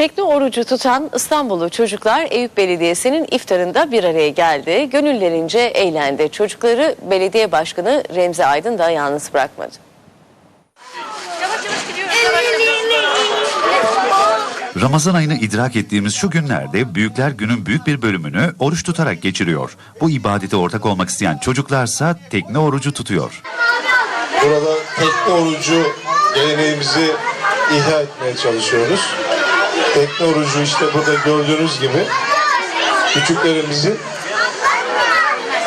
Tekne orucu tutan İstanbullu çocuklar Eyüp Belediyesi'nin iftarında bir araya geldi. Gönüllerince eğlendi. Çocukları belediye başkanı Remzi Aydın da yalnız bırakmadı. Ramazan ayını idrak ettiğimiz şu günlerde büyükler günün büyük bir bölümünü oruç tutarak geçiriyor. Bu ibadete ortak olmak isteyen çocuklarsa tekne orucu tutuyor. Burada tekne orucu geleneğimizi ihya etmeye çalışıyoruz. Tekne orucu işte burada gördüğünüz gibi küçüklerimizin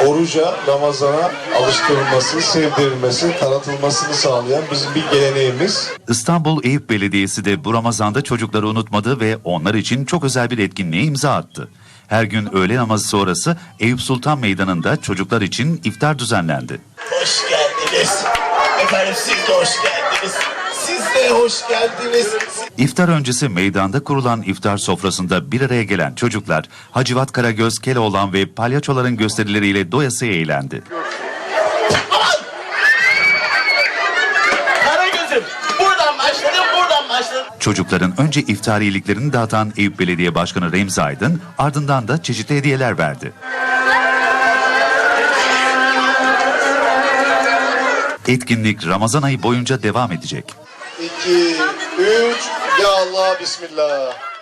oruca, Ramazan'a alıştırılması, sevdirilmesi, tanıtılmasını sağlayan bizim bir geleneğimiz. İstanbul Eyüp Belediyesi de bu Ramazan'da çocukları unutmadı ve onlar için çok özel bir etkinliğe imza attı. Her gün öğle namazı sonrası Eyüp Sultan Meydanı'nda çocuklar için iftar düzenlendi. Hoş geldiniz. Efendim siz de hoş geldiniz. Siz de hoş geldiniz. İftar öncesi meydanda kurulan iftar sofrasında bir araya gelen çocuklar Hacivat Karagöz, Keloğlan ve palyaçoların gösterileriyle doyasıya eğlendi. Karagöz'üm buradan başladım buradan başladım. Çocukların önce iftariyeliklerini dağıtan Eyüp Belediye Başkanı Remzi Aydın ardından da çeşitli hediyeler verdi. Etkinlik Ramazan ayı boyunca devam edecek. 2, 3, ya Allah, Bismillah.